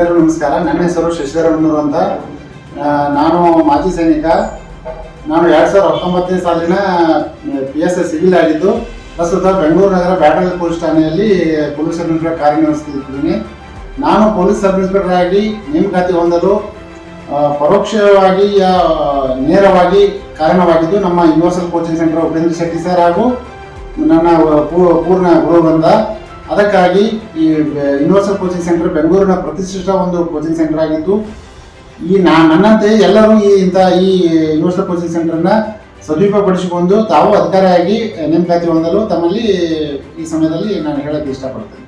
ನಮಸ್ಕಾರ. ನನ್ನ ಹೆಸರು ಶಶಿಧರ ಮುನ್ನೂರು ಅಂತ. ನಾನು ಮಾಜಿ ಸೈನಿಕ. ನಾನು ಎರಡು ಸಾವಿರದ ಹತ್ತೊಂಬತ್ತನೇ ಸಾಲಿನ ಪಿ ಎಸ್ ಎಸ್ ಸಿವಿಲ್ ಆಗಿದ್ದು, ಪ್ರಸ್ತುತ ಬೆಂಗಳೂರು ನಗರ ಬ್ಯಾಟಲ್ ಪೊಲೀಸ್ ಠಾಣೆಯಲ್ಲಿ ಪೊಲೀಸ್ ಸಬ್ ಇನ್ಸ್ಪೆಕ್ಟರ್ ಕಾರ್ಯನಿರ್ವಹಿಸುತ್ತಿದ್ದೀನಿ. ನಾನು ಪೊಲೀಸ್ ಸಬ್ ಇನ್ಸ್ಪೆಕ್ಟರ್ ಆಗಿ ನೇಮಕಾತಿ ಹೊಂದಲು ಪರೋಕ್ಷವಾಗಿ ನೇರವಾಗಿ ಕಾರಣವಾಗಿದ್ದು ನಮ್ಮ universal coaching centre Upendra Shetty sir ಹಾಗೂ ನನ್ನ ಪೂರ್ಣ ಗೃಹಬಂಧ ಅದಕ್ಕಾಗಿ ಈ ಯೂನಿವರ್ಸಲ್ ಕೋಚಿಂಗ್ ಸೆಂಟರ್ ಬೆಂಗಳೂರಿನ ಪ್ರತಿಷ್ಠಿತ ಒಂದು ಕೋಚಿಂಗ್ ಸೆಂಟರ್ ಆಗಿದ್ದು, ಈ ನಾ, ನನ್ನಂತೆ ಎಲ್ಲರೂ ಈ ಇಂಥ, ಈ ಯೂನಿವರ್ಸಲ್ ಕೋಚಿಂಗ್ ಸೆಂಟರ್ನ ಸದುಪಯೋಗಪಡಿಸಿಕೊಂಡು ತಾವು ಅಧಿಕಾರಿಯಾಗಿ ನೇಮಕಾತಿ ಹೊಂದಲು ತಮ್ಮಲ್ಲಿ ಈ ಸಮಯದಲ್ಲಿ ನಾನು ಹೇಳಕ್ಕೆ ಇಷ್ಟಪಡ್ತೇನೆ.